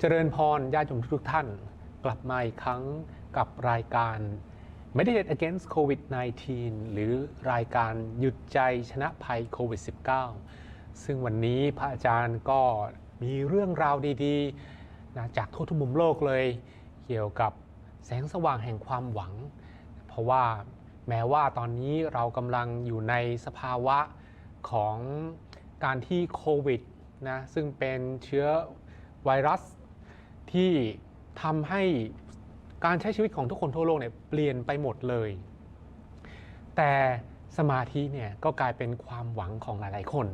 เจริญพรญาติโยมทุกท่าน กลับมาอีกครั้งกับรายการ Meditate Against COVID-19 หรือรายการหยุดใจชนะภัยโควิด -19 ซึ่งวันนี้พระอาจารย์ก็มีเรื่องราวดีๆนะจากทั่วทุกมุมโลกเลย เกี่ยวกับแสงสว่างแห่งความหวัง เพราะว่าแม้ว่าตอนนี้เรากำลังอยู่ในสภาวะของการที่โควิดนะซึ่งเป็นเชื้อไวรัส ที่ทำให้การใช้ชีวิตของทุกคนทั่วโลกเนี่ยเปลี่ยนไปหมดเลย แต่สมาธิเนี่ยก็กลายเป็นความหวังของหลายๆคน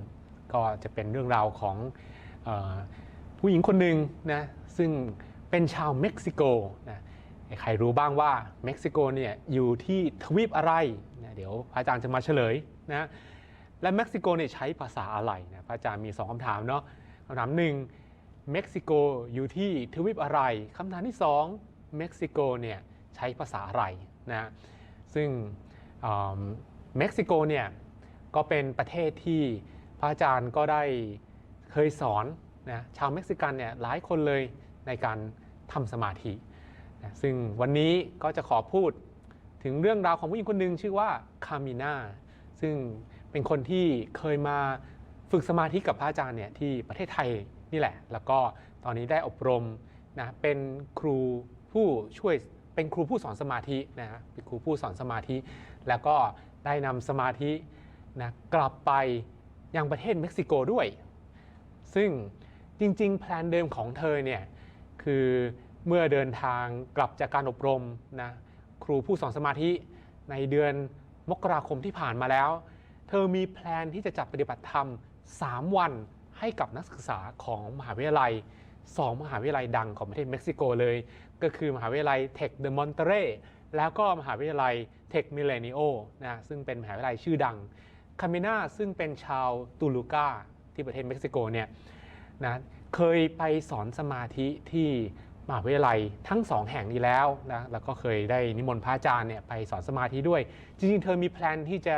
ก็จะเป็นเรื่องราวของออผู้หญิงคนหนึ่งนะซึ่งเป็นชาวเม็กซิโกนะใครรู้บ้างว่าเม็กซิโกเนี่ยอยู่ที่ทวีปอะไรนะเดี๋ยวพระอาจารย์จะมาเฉลยนะและเม็กซิโกเนี่ยใช้ภาษาอะไรนะพระอาจารย์มี 2คำถามเนาะคำถามหนึ่ง เม็กซิโกอยู่ที่ทวีปอะไรคำถามที่ 2 เม็กซิโกเนี่ยใช้ภาษาอะไรนะซึ่งเม็กซิโกเนี่ยก็เป็นประเทศที่พระอาจารย์ก็ได้เคยสอนนะชาวเม็กซิกันเนี่ยหลายคนเลยในการทำสมาธินะซึ่งวันนี้ก็จะขอพูดถึงเรื่องราวของผู้หญิงคนหนึ่งชื่อว่าคามิน่าซึ่งเป็นคนที่เคยมาฝึกสมาธิกับพระอาจารย์เนี่ยที่ประเทศไทย นี่แหละ แล้วก็ตอนนี้ได้อบรมนะเป็นครูผู้ช่วยเป็นครูผู้สอนสมาธินะเป็นครูผู้สอนสมาธิ แล้วก็ได้นำสมาธินะกลับไปยังประเทศเม็กซิโกด้วย ซึ่งจริงๆ แพลนเดิมของเธอเนี่ยคือเมื่อเดินทางกลับจากการอบรมนะครูผู้สอนสมาธิในเดือนมกราคมที่ผ่านมาแล้ว เธอมีแพลนที่จะจัดปฏิบัติธรรม 3 วัน ให้กับนักศึกษาของมหาวิทยาลัย 2 มหาวิทยาลัยดังของประเทศเม็กซิโกเลย ก็คือมหาวิทยาลัยเทคเดอะมอนเตเรแล้วก็มหาวิทยาลัยเทคมิเลเนโอนะซึ่งเป็นมหาวิทยาลัยชื่อดังคาเมนาซึ่งเป็นชาวตูลูกาที่ประเทศเม็กซิโกเนี่ยนะเคยไปสอนสมาธิที่มหาวิทยาลัยทั้งสองแห่งนี้แล้วนะแล้วก็เคยได้นิมนต์พระอาจารย์เนี่ยไปสอนสมาธิด้วย จริงๆ เธอมีแพลนที่จะ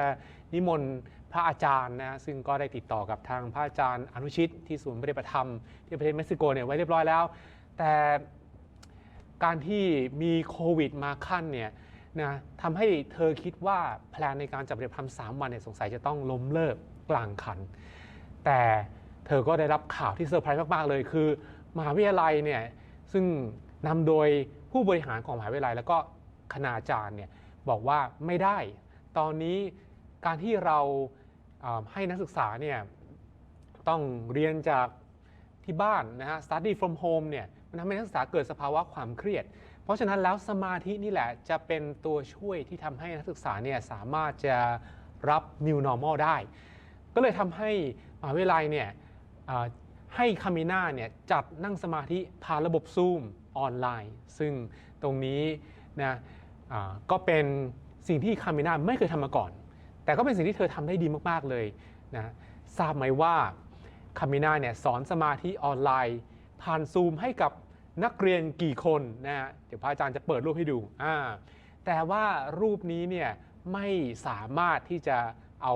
นิมนต์ พระอาจารย์นะซึ่งก็ได้ติดต่อกับทางพระอาจารย์อนุชิตที่ศูนย์ปฏิบัติธรรมที่ประเทศเม็กซิโกเนี่ยไว้เรียบร้อยแล้ว แต่การที่มีโควิดมาขั้นเนี่ยนะทำให้เธอคิดว่าแพลนในการจัดปฏิบัติธรรมสามวันเนี่ยสงสัยจะต้องล้มเลิกกลางคัน แต่เธอก็ได้รับข่าวที่เซอร์ไพรส์มาก ๆ เลย คือมหาวิทยาลัยเนี่ยซึ่งนำโดยผู้บริหารของมหาวิทยาลัย แล้วก็คณาจารย์เนี่ยบอกว่าไม่ได้ ตอนนี้การที่เรา ให้นักศึกษาเนี่ยต้องเรียนจากที่บ้านนะฮะ study from home เนี่ยมันทำให้นักศึกษาเกิดสภาวะความเครียด เพราะฉะนั้นแล้วสมาธินี่แหละจะเป็นตัวช่วยที่ทำให้นักศึกษาเนี่ยสามารถจะรับ new normal ได้ ก็เลยทำให้มหาวิทยาลัยเนี่ยให้คามิน่าเนี่ยจัดนั่งสมาธิผ่านระบบ Zoom ออนไลน์ ซึ่งตรงนี้นะก็เป็นสิ่งที่คามิน่าไม่เคยทำมาก่อน แต่ก็เป็นสิ่งที่เธอทำได้ดีมากๆเลยนะทราบไหมว่าคามิน่าเนี่ยสอนสมาธิออนไลน์ ผ่านซูมให้กับนักเรียนกี่คนนะฮะเดี๋ยวพระอาจารย์จะเปิดรูปให้ดูอ่าแต่ว่ารูปนี้เนี่ยไม่สามารถที่จะเอา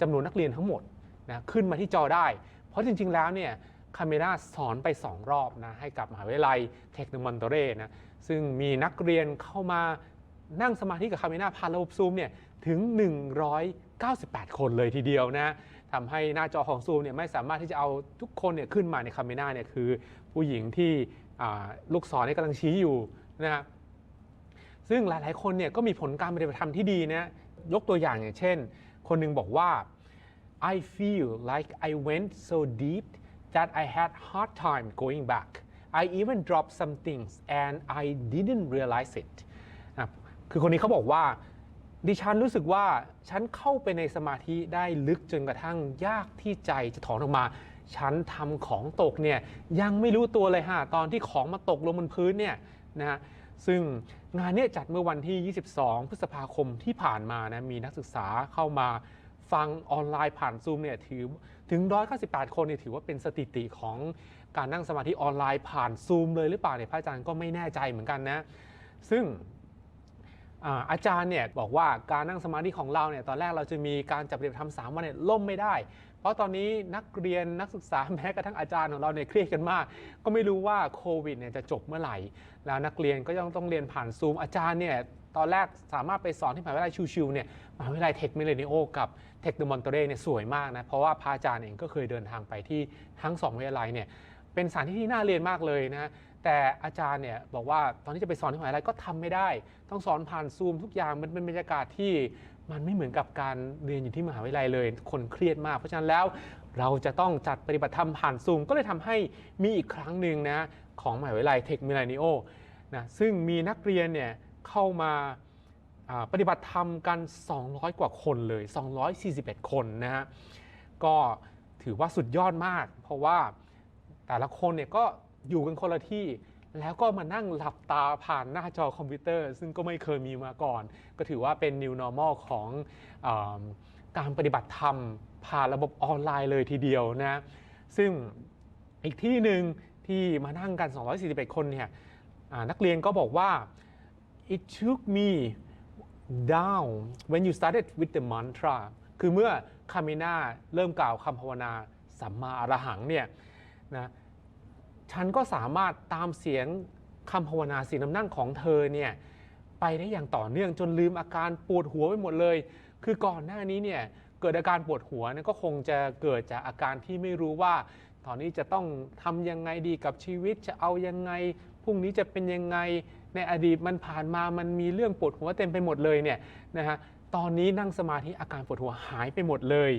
จำนวนนักเรียนทั้งหมดนะขึ้นมาที่จอได้ เพราะจริง ๆ แล้วเนี่ยคาเมราสอนไป 2 รอบนะให้กับมหาวิทยาลัยเทคโนมอนโตเรนะซึ่งมีนักเรียนเข้ามานั่งสมาธิกับคาเมราผ่านระบบซูมเนี่ย ถึง 198 คนเลยทีเดียวนะทำให้หน้าจอของซูมเนี่ยไม่สามารถที่จะเอาทุกคนเนี่ยขึ้นมาในคาเมราเนี่ยคือผู้หญิงที่ลูกศรเนี่ยกำลังชี้อยู่นะซึ่งหลายๆคนเนี่ยก็มีผลการปฏิบัติธรรมที่ดีนะยกตัวอย่างอย่างเช่น คนหนึงบอกว่า I feel like I went so deep that I had hard time going back I even dropped some things and I didn't realize it อะคือคนนี้เขาบอกว่า ดิฉันรู้สึกว่าฉันเข้าไปในสมาธิได้ลึกจนกระทั่งยากที่ใจจะถอนออกมา ฉันทำของตกเนี่ยยังไม่รู้ตัวเลยฮะตอนที่ของมาตกลงบนพื้นเนี่ยนะฮะซึ่งงานเนี้จัดเมื่อวันที่ 22 พฤษภาคมที่ผ่านมานะมีนักศึกษาเข้ามาฟังออนไลน์ผ่านซูมเนี่ยถือถึง 198 คนเนี่ยถือว่าเป็นสถิติของการนั่งสมาธิออนไลน์ผ่านซูมเลยหรือเปล่าเนี่ยพระอาจารย์ก็ไม่แน่ใจเหมือนกันนะ ซึ่ง อาจารย์เนี่ยบอกว่าการนั่งสมาธิของเราเนี่ยตอนแรกเราจะมีการจับปฏิบัติธรรมสามวันเนี่ยล่มไม่ได้ เพราะตอนนี้นักเรียนนักศึกษาแม้กระทั่งอาจารย์ของเราเนี่ยเครียดกันมาก ก็ไม่รู้ว่าโควิดเนี่ยจะจบเมื่อไหร่ แล้วนักเรียนก็ยังต้องเรียนผ่านซูมอาจารย์เนี่ยตอนแรกสามารถไปสอนที่มหาวิทยาลัยชิวๆเนี่ยมหาวิทยาลัยเทคมิเลนิโอกับเทคเดมอนเตเรเนี่ยสวยมากนะเพราะว่าพระอาจารย์เองก็เคยเดินทางไปที่ทั้งสองวิทยาลัยเนี่ยเป็นสถานที่ที่น่าเรียนมากเลยนะ แต่อาจารย์เนี่ยบอกว่าตอนที่จะไปสอนที่มหาวิทยาลัยก็ทำไม่ได้ ต้องสอนผ่านซูมทุกอย่างมันเป็นบรรยากาศที่มันไม่เหมือนกับการเรียนอยู่ที่มหาวิทยาลัยเลย คนเครียดมาก เพราะฉะนั้นแล้วเราจะต้องจัดปฏิบัติธรรมผ่านซูมก็เลยทำให้มีอีกครั้งหนึ่งนะของมหาวิทยาลัยเทคมิลานิโอนะซึ่งมีนักเรียนเนี่ยเข้ามาอ่าปฏิบัติธรรมกัน 200 กว่าคนเลย 241 คนนะฮะก็ถือว่าสุดยอดมาก เพราะว่าแต่ละคนเนี่ยก็ อยู่กันคนละที่ แล้วก็มานั่งหลับตาผ่านหน้าจอคอมพิวเตอร์ ซึ่งก็ไม่เคยมีมาก่อน ก็ถือว่าเป็น new normal ของอการปฏิบัติธรรม ผ่านระบบออนไลน์เลยทีเดียวนะซึ่งอีกที่หนึ่งที่มานั่งกัน 241 คนเนี่ยนักเรียนก็บอกว่า it took me down when you started with the mantra คือเมื่อคามินาเริ่มกล่าวคำภาวนาสัมมาอรหังเนี่ยนะ ฉันก็สามารถตามเสียงคำภาวนาสีน้ำนั่งของเธอเนี่ยไปได้อย่างต่อเนื่องจนลืมอาการปวดหัวไปหมดเลย คือก่อนหน้านี้เนี่ยเกิดอาการปวดหัวเนี่ยก็คงจะเกิดจากอาการที่ไม่รู้ว่า ตอนนี้จะต้องทำยังไงดีกับชีวิตจะเอายังไงพรุ่งนี้จะเป็นยังไงในอดีตมันผ่านมามันมีเรื่องปวดหัวเต็มไปหมดเลยเนี่ยนะฮะตอนนี้นั่งสมาธิอาการปวดหัวหายไปหมดเลย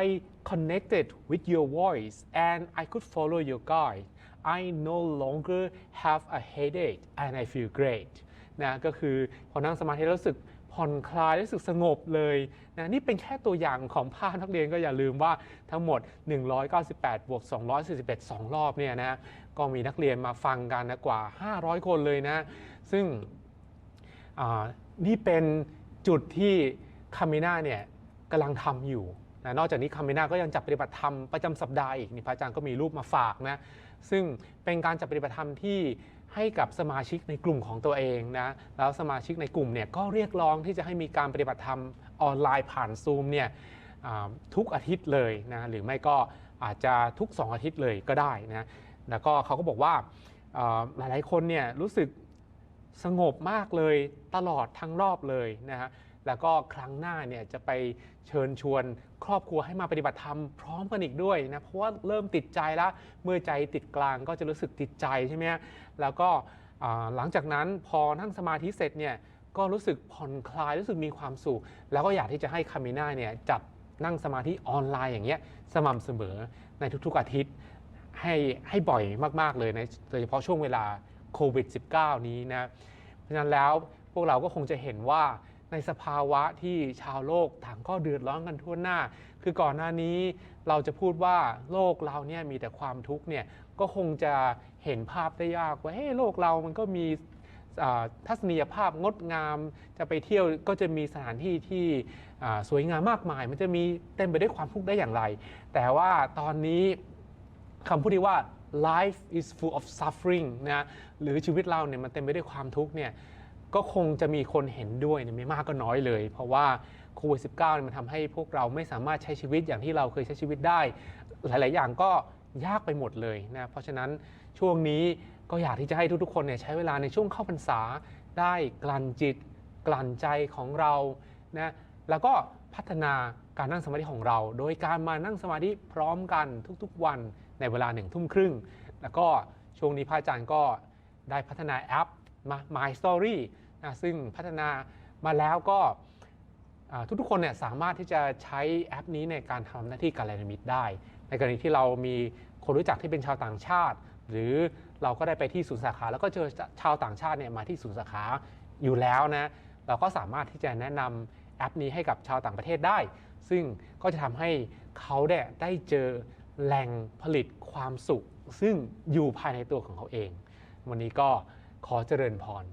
I connected with your voice and I could follow your guide I no longer have a headache and I feel great นะก็คือพอนั่งสมาธิแล้วรู้สึกผ่อนคลายรู้สึกสงบเลยนะนี่เป็นแค่ตัวอย่างของภาพนักเรียนก็อย่าลืมว่าทั้งหมด 198 บวก 241 2 รอบเนี่ยนะก็มีนักเรียนมาฟังกันนะกว่า 500 คนเลยนะ ซึ่งอ่านี่เป็นจุดที่คามิน่าเนี่ยกำลังทำอยู่ นะนอกจากนี้คามิน่าก็ยังจัดปฏิบัติธรรมประจำสัปดาห์อีกนี่พระอาจารย์ก็มีรูปมาฝากนะซึ่งเป็นการจัดปฏิบัติธรรมที่ให้กับสมาชิกในกลุ่มของตัวเองนะแล้วสมาชิกในกลุ่มเนี่ยก็เรียกร้องที่จะให้มีการปฏิบัติธรรมออนไลน์ผ่านซูมเนี่ยทุกอาทิตย์เลยนะหรือไม่ก็อาจจะทุก 2 อาทิตย์เลยก็ได้นะแล้วก็เขาก็บอกว่าอ่าหลายๆคนเนี่ยรู้สึกสงบมากเลยตลอดทั้งรอบเลยนะฮะ แล้วก็ครั้งหน้าเนี่ยจะไปเชิญชวนครอบครัวให้มาปฏิบัติธรรมพร้อมกันอีกด้วยนะเพราะว่าเริ่มติดใจแล้วเมื่อใจติดกลางก็จะรู้สึกติดใจใช่ไหมแล้วก็หลังจากนั้นพอนั่งสมาธิเสร็จเนี่ยก็รู้สึกผ่อนคลายรู้สึกมีความสุข แล้วก็อยากที่จะให้คามิน่าเนี่ยจัดนั่งสมาธิออนไลน์อย่างเงี้ยสม่ำเสมอในทุกๆอาทิตย์ให้ให้บ่อยมากๆเลยในโดยเฉพาะช่วงเวลาโควิด -19 นี้นะเพราะฉะนั้นแล้วพวกเราก็คงจะเห็นว่า ในสภาวะที่ชาวโลกต่างก็เดือดร้อนกันทั่วหน้า คือก่อนหน้านี้เราจะพูดว่าโลกเราเนี่ยมีแต่ความทุกข์เนี่ยก็คงจะเห็นภาพได้ยากว่าเฮ้ยโลกเรามันก็มีทัศนียภาพงดงาม จะไปเที่ยวก็จะมีสถานที่ที่สวยงามมากมาย มันจะมีเต็มไปด้วยความทุกข์ได้อย่างไร แต่ว่าตอนนี้คำพูดที่ว่า life is full of suffering นะหรือชีวิตเราเนี่ยมันเต็มไปด้วยความทุกข์เนี่ย ก็คงจะมีคนเห็นด้วยเนี่ยไม่มากก็น้อยเลย เพราะว่าโควิด -19 เนี่ยมันทำให้พวกเราไม่สามารถใช้ชีวิตอย่างที่เราเคยใช้ชีวิตได้ หลาย ๆ อย่างก็ยากไปหมดเลยนะเพราะฉะนั้นช่วงนี้ก็อยากที่จะให้ทุก ๆ คนเนี่ยใช้เวลาในช่วงเข้าพรรษาได้กลั่นจิต กลั่นใจของเรานะแล้วก็พัฒนาการนั่งสมาธิของเรา โดยการมานั่งสมาธิพร้อมกันทุกๆ วันในเวลาหนึ่งทุ่มครึ่ง แล้วก็ช่วงนี้พระอาจารย์ก็ได้พัฒนาแอปมา My Story ซึ่งพัฒนามาแล้วก็ทุกๆคนเนี่ยสามารถที่จะใช้แอปนี้ในการทำหน้าที่การยานมิตรได้ ในกรณีที่เรามีคนรู้จักที่เป็นชาวต่างชาติ หรือเราก็ได้ไปที่ศูนย์สาขา แล้วก็เจอชาวต่างชาติเนี่ยมาที่ศูนย์สาขาอยู่แล้วนะเราก็สามารถที่จะแนะนำแอปนี้ให้กับชาวต่างประเทศได้ ซึ่งก็จะทำให้เขาเได้เจอแหล่งผลิตความสุข ซึ่งอยู่ภายในตัวของเขาเอง วันนี้ก็ขอเจริญพร